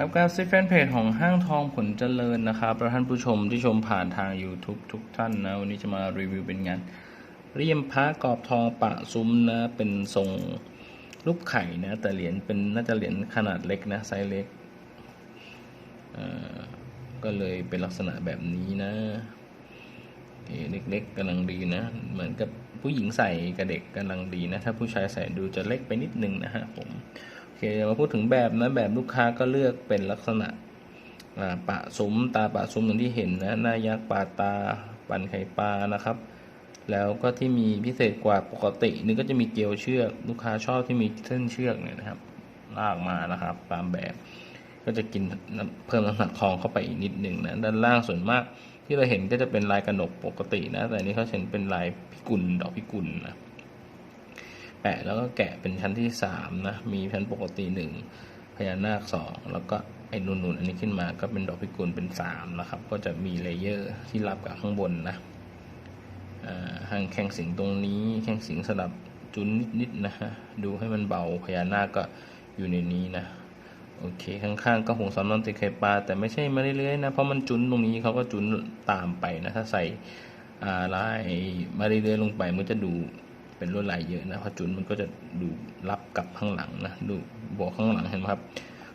ครับการซิแฟนเพจของห้างทองผลเจริญนะครับและท่านผู้ชมที่ชมผ่านทาง YouTube ทุกท่านนะ วันนี้จะมารีวิวเป็นงานเรียมพระกรอบทองปะซุ้มนะ เป็นทรงรูปไข่นะ แต่เหรียญเป็นน่าจะเหรียญขนาดเล็กนะ ไซส์เล็ก ก็เลยเป็นลักษณะแบบนี้นะเอ่อเล็กๆกำลังดีนะ เหมือนกับผู้หญิงใส่กับเด็กกำลังดีนะ ถ้าผู้ชายใส่ดูจะเล็กไปนิดนึงนะฮะผม โอเคมาพูดถึงแบบนะแบบลูกค้าก็เลือกเป็นลักษณะอ่าปะซุ้มตาปะซุ้มอย่างที่เห็นนะหน้ายักษ์ปาตาปันไข่ปลานะครับ แล้วก็ที่มีพิเศษกว่าปกตินี่ก็จะมีเกลียวเชือก ลูกค้าชอบที่มีเส้นเชือกเนี่ยนะครับ ลากมานะครับ ตามแบบ ก็จะกินเพิ่มน้ำหนักทองเข้าไปอีกนิดหนึ่งนะด้านล่างส่วนมากที่เราเห็นก็จะเป็นลายกระหนกปกตินะ แต่นนี้เขาเห็นเป็นลายพิกุลดอกพิกุลนะ แปะแล้วก็แกะเป็นชั้นที่สามนะ มีชั้นปกติหนึ่งพญานาคสองแล้วก็ไอ้นูนๆอันนี้ขึ้นมาก็เป็นดอกพิกุลเป็นสามนะครับ ก็จะมีเลเยอร์ที่รับกับข้างบนนะอ่างแข้งสิงตรงนี้แข้งสิงสลับจุนนิดๆนะฮะดูให้มันเบาพญานาคก็อยู่ในนี้นะโอเคข้างๆก็หงสำนอนติดไข่ปลาแต่ไม่ใช่มาเรื่อยๆนะเพราะมันจุนตรงนี้เขาก็จุนตามไปนะถ้าใส่ลายมาเรื่อยๆลงไปมันจะดู เป็นลวดลายเยอะนะพระจุนมันก็จะดูรับกับข้างหลังนะดูบอกข้างหลังเห็นไหมครับ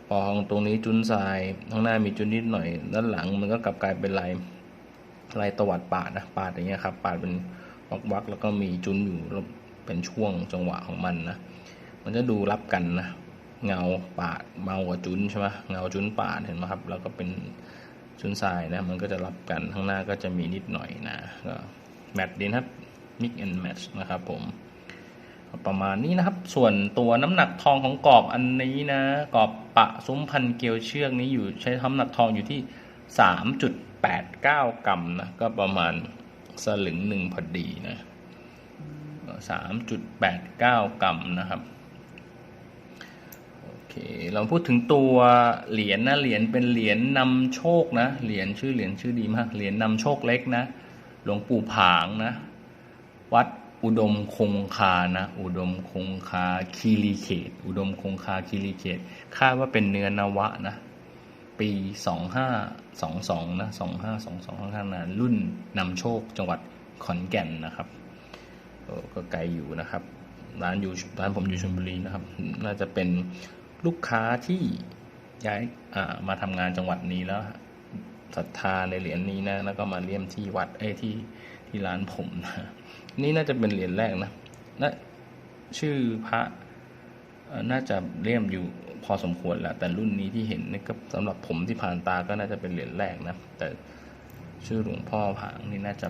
พอตรงนี้จุนทรายข้างหน้ามีจุนนิดหน่อย ด้านหลังมันก็กลับกลายเป็นลายลายตวัดปาดนะปาดอย่างเงี้ยครับปาดเป็นวักวักๆแล้วก็มีจุนอยู่เป็นช่วงจังหวะของมันนะมันจะดูรับกันนะเงาปาดเมากับจุนใช่ไหมเงาจุนปาดเห็นไหมครับ แล้วก็เป็นจุนทรายนะมันก็จะรับกันข้างหน้าก็จะมีนิดหน่อยนะก็แมทดีนครับ mix and match นะครับผมประมาณนี้นะครับ ส่วนตัวน้ำหนักทองของกรอบอันนี้นะกรอบปะซุ้มพันเกลียวเชือกนี้อยู่ใช้น้ำหนักทองอยู่ที่ 3.89 กรัมนะก็ประมาณสลึงหนึ่งพอดีนะ3.89 กรัมนะครับโอเคเราพูดถึงตัวเหรียญนะเหรียญเป็นเหรียญนำโชคนะเหรียญชื่อเหรียญชื่อดีมากเหรียญนำโชคเล็กนะหลวงปู่ผางนะ วัดอุดมคงคานะ อุดมคงคาคีรีเขต อุดมคงคาคีรีเขตคาดว่าเป็นเนื้อนวะนะ ปีสองห้าสองสองนะสองห้าสองสองข้างหน้ารุ่นนำโชคจังหวัดขอนแก่นนะครับก็ไกลอยู่นะครับ ร้านอยู่ร้านผมอยู่ชลบุรีนะครับ น่าจะเป็นลูกค้าที่ย้ายมาทำงานจังหวัดนี้แล้วศรัทธาในเหรียญนี้นะแล้วก็มาเลี่ยมที่วัดเอ้ที่ ที่ร้านผมนะนี่น่าจะเป็นเหรียญแรกนะนะชื่อพระน่าจะเลี่ยมอยู่พอสมควรแหละแต่รุ่นนี้ที่เห็นนี่ก็สำหรับผมที่ผ่านตาก็น่าจะเป็นเหรียญแรกนะ แต่ชื่อหลวงพ่อผางนี่น่าจะ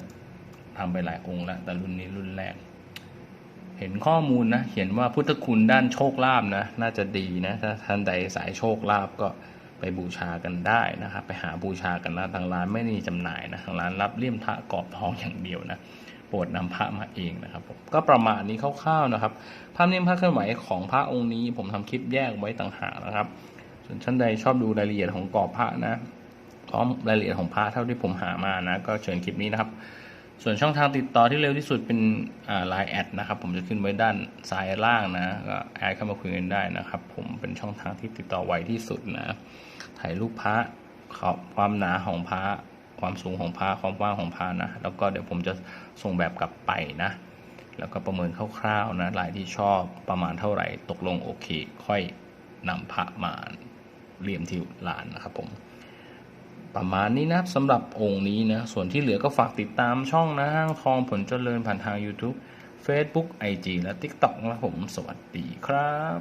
ทำไปหลายองค์แล้วแต่รุ่นนี้รุ่นแรก เห็นข้อมูลนะเขียนว่าพุทธคุณด้านโชคลาภนะ น่าจะดีนะ ถ้าท่านใดสายโชคลาภก็ ไปบูชากันได้นะครับ ไปหาบูชากันนะทางร้านไม่มีจำหน่ายนะทางร้านรับเลี่ยมพระกรอบทองอย่างเดียวนะโปรดนำพระมาเองนะครับผมก็ประมาณนี้คร่าวๆนะครับ ภาพนิ่มพระเคลื่อนไหวของพระองค์นี้ผมทำคลิปแยกไว้ต่างหากนะครับ ส่วนท่านใดชอบดูรายละเอียดของกรอบพระนะพร้อมรายละเอียดของพระเท่าที่ผมหามานะ ก็เชิญคลิปนี้นะครับ ส่วนช่องทางติดต่อที่เร็วที่สุดเป็นไลน์แอดนะครับ ผมจะขึ้นไว้ด้านซ้ายล่างนะก็แอดเข้ามาคุยกันได้นะครับ ผมเป็นช่องทางที่ติดต่อไวที่สุดนะถ่ายรูปพระขอบความหนาของพระความสูงของพระความกว้างของพระนะ แล้วก็เดี๋ยวผมจะส่งแบบกลับไปนะ แล้วก็ประเมินคร่าวๆนะรายที่ชอบประมาณเท่าไหร่ตกลงโอเค ค่อยนำพระมาเรียมที่ร้านนะครับผม ประมาณนี้นะสำหรับองค์นี้นะ ส่วนที่เหลือก็ฝากติดตามช่องนะห้างทองผลเจริญผ่านทาง YouTube Facebook IG และ TikTok นะผม สวัสดีครับ